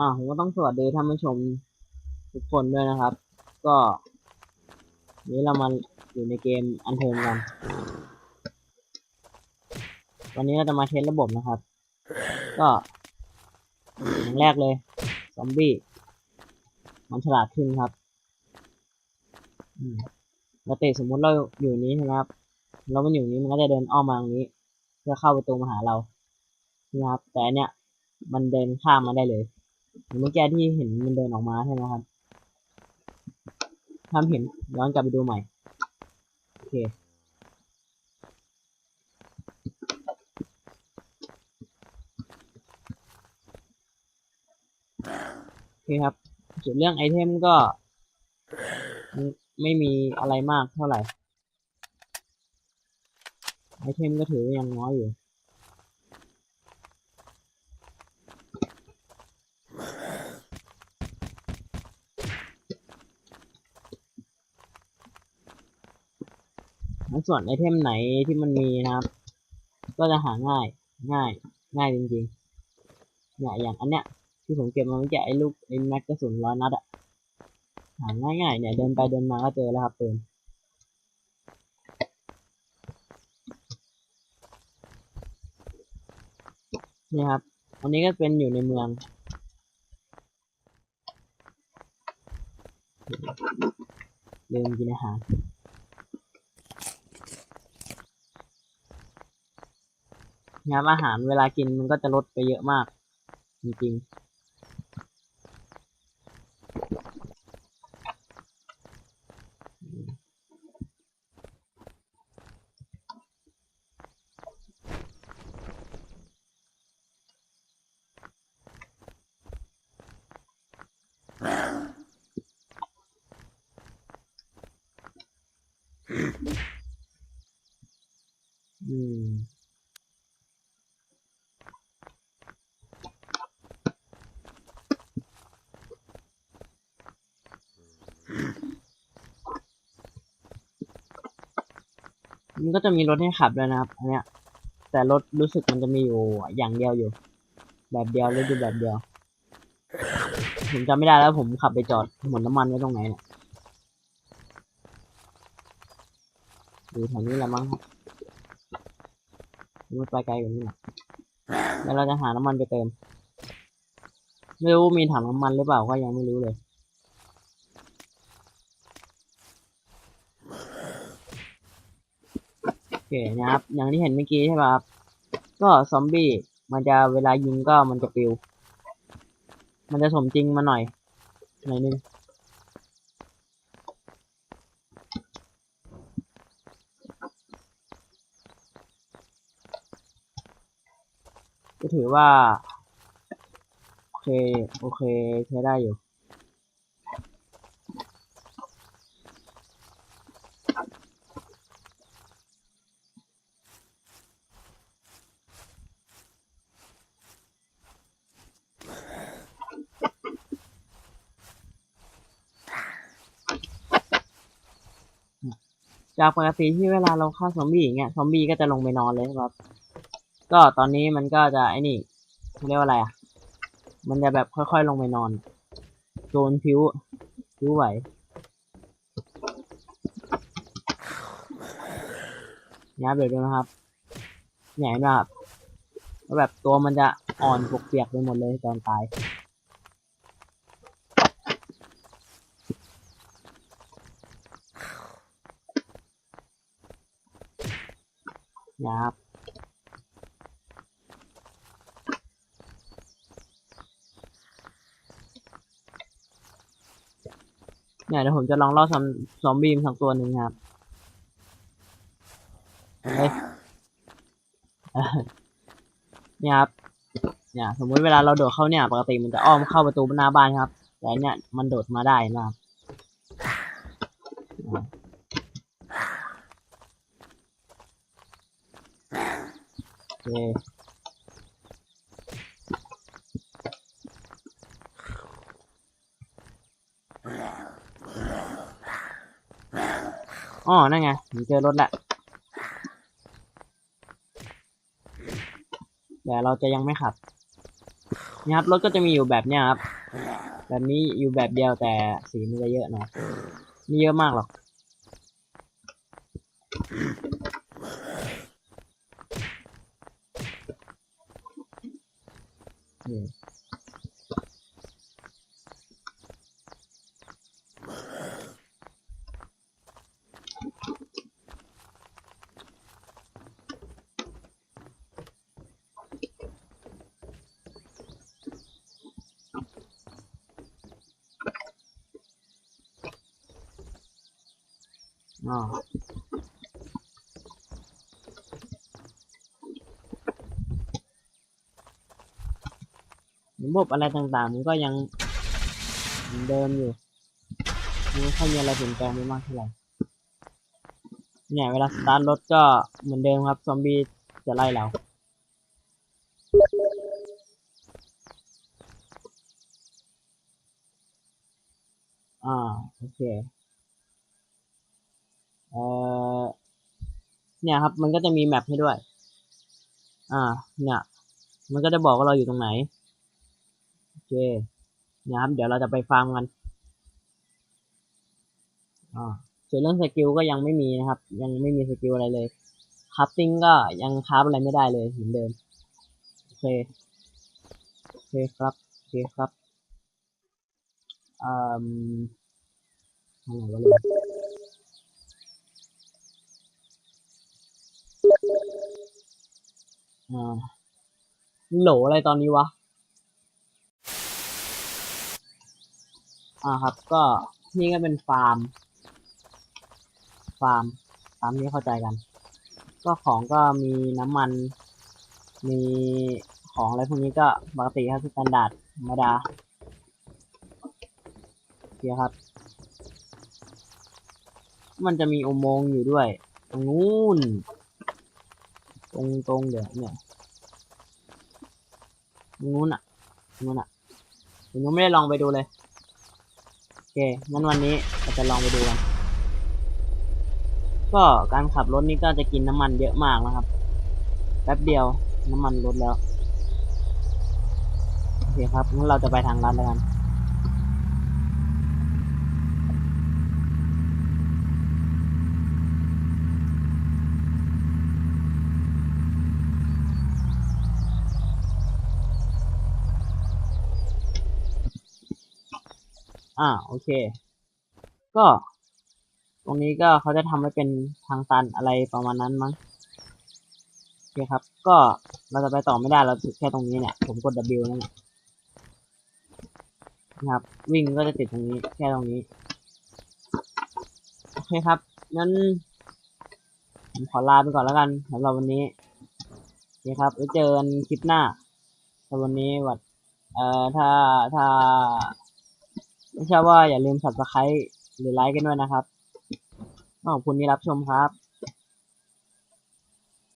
อ่าผมก็ต้องสวัสดีท่านผู้ชมทุกคนด้วยนะครับ ก็ นี้เรามาอยู่ในเกมอันเทิร์นกัน วันนี้เราจะมาเทสระบบนะครับ ก็อย่างแรกเลยซอมบี้มันฉลาดขึ้นครับอืมปกติสมมุติเราอยู่นี้ใช่ไหมครับ เรามันอยู่นี้มันก็จะเดินอ้อมมาตรงนี้ เพื่อเข้าประตูมาหาเรานะครับ แต่เนี้ยมันเดินข้ามมาได้เลย เหมือนเมื่อกี้ที่เห็นมันเดินออกมาใช่ไหมครับถ้าเห็นย้อนกลับไปดูใหม่ โอเคโอเคครับส่วนเรื่องไอเทมก็ ไม่มีอะไรมากเท่าไหร่ ไอเทมก็ถือยังน้อยอยู่ ส่วนไอเทมไหนที่มันมีนะครับ ก็จะหาง่าย ง่าย ง่ายจริงๆเนี่ยอย่างอันเนี้ยที่ผมเก็บมาเมื่อกี้ไอ้ลูกไอ้แม็กกระสุนร้อยนัดอะหาง่ายๆเนี่ยเดินไปเดินมาก็เจอแล้วครับปืนนี่ครับ อันนี้ก็เป็นอยู่ในเมืองลืมกินอาหาร งั้นอาหารเวลากินมันก็จะลดไปเยอะมาก จริงๆ มันก็จะมีรถให้ขับด้วยนะครับ อันเนี้ย แต่รถรู้สึกมันจะมีอยู่อย่างเดียวอยู่ แบบเดียวรถอยู่แบบเดียว ผมจำไม่ได้แล้วผมขับไปจอดหมดน้ำมันไว้ตรงไหนเนี่ยดูแถวนี้แหละมั้งครับมันไปไกลกว่านี้หน่อแล้วเราจะหาน้ำมันไปเติม ไม่รู้มีถังน้ำมันหรือเปล่าก็ยังไม่รู้เลย โอ เคนะครับ อย่างที่เห็นเมื่อกี้ใช่ป่ะครับ ก็ซอมบี้มันจะเวลายิงก็มันจะปิว มันจะสมจริงมาหน่อย หน่อยนึงก็ถือว่า โอเค โอเค ใช้ได้อยู่ จากปกติที่เวลาเราฆ่าซอมบี้อย่างเงี้ยซอมบี้ก็จะลงไปนอนเลยครับ ก็ตอนนี้มันก็จะไอ้นี่เรียกว่าอะไรอะ มันจะแบบค่อยๆลงไปนอนโดนผิวผิวไหวเนี่ยเดี๋ยวดูนะครับเนี่ยนไหมครับว่าแบบตัวมันจะอ่อนปกเปียกไปหมดเลยตอนตาย นะครับเนี่ยเดี๋ยวผมจะลองล่อซอมซอมบี้มสักตัวหนึ่งครับเฮ้ยเออเนี่ยครับ เนี่ย สมมุติเวลาเราโดดเข้าเนี่ย ปกติมันจะอ้อมเข้าประตูหน้าบ้านครับ แต่อันเนี่ยมันโดดมาได้นะครับอ่าโอ๋อ นั่นไงผมเจอรถแล้วแต่เราจะยังไม่ขับนี่ครับ รถก็จะมีอยู่แบบเนี้ยครับ แบบนี้อยู่แบบเดียวแต่สีมันจะเยอะหน่อยไม่เยอะมากหรอก นี่อ๋ ระบบอะไรต่างๆ มันก็ยังเหมือนเดิมอยู่มันไม่ค่อยมีอะไรเปลี่ยนแปลงไปมากเท่าไหร่เนี่ย เวลาสตาร์ทรถก็เหมือนเดิมครับซอมบี้จะไล่เราอ่าโอเคเอ่อเนี่ยครับ มันก็จะมีแมปให้ด้วย อ่า เนี่ย มันก็จะบอกว่าเราอยู่ตรงไหน เคนี่ครับ เดี๋ยวเราจะไปฟาร์มกันอ่าส่วนเรื่องสกิลก็ยังไม่มีนะครับ ยังไม่มีสกิลอะไรเลยคัพติ้งก็ยังคราฟอะไรไม่ได้เลยเหมือนเดิมโอเคโอเคครับโอเคครับอืมอะไรวะเนี่ยอ่าโหลอะไรตอนนี้วะ อ่าครับ ก็นี่ก็เป็นฟาร์ม ฟาร์มตามที่เข้าใจกัน ก็ของก็มีน้ำมัน มีของอะไรพวกนี้ก็ปกติครับสแตนดาร์ดธรรมดาโอเคครับ มันจะมีอุโมงค์อยู่ด้วย ตรงนู้น ตรงตรงเดี๋ยวเนี่ยตรงนู้นอะตรงนู้นอะผมยังไม่ได้ลองไปดูเลย เค งั้นวันนี้เราจะลองไปดูกัน ก็การขับรถนี่ก็จะกินน้ำมันเยอะมากนะครับ แป๊บเดียวน้ำมันลดแล้ว โอเคครับงั้นเราจะไปทางลัดแล้วกัน อ่าโอเค ก็ ตรงนี้ก็เขาจะทำให้เป็นทางตันอะไรประมาณนั้นมั้งโอเคครับ ก็เราจะไปต่อไม่ได้เราแค่ตรงนี้เนี่ย ผมกด W นั่นแหละนะครับ วิ่งก็จะติดตรงนี้แค่ตรงนี้โอเคครับงั้นผมขอลาไปก่อนแล้วกันสำหรับวันนี้โอเคครับไว้เจอกันคลิปหน้าสำหรับวันนี้วัดเอ่อถ้าถ้า ไม่ใช่ว่าอย่าลืม subscribe หรือไลค์กันด้วยนะครับขอบคุณที่รับชมครับ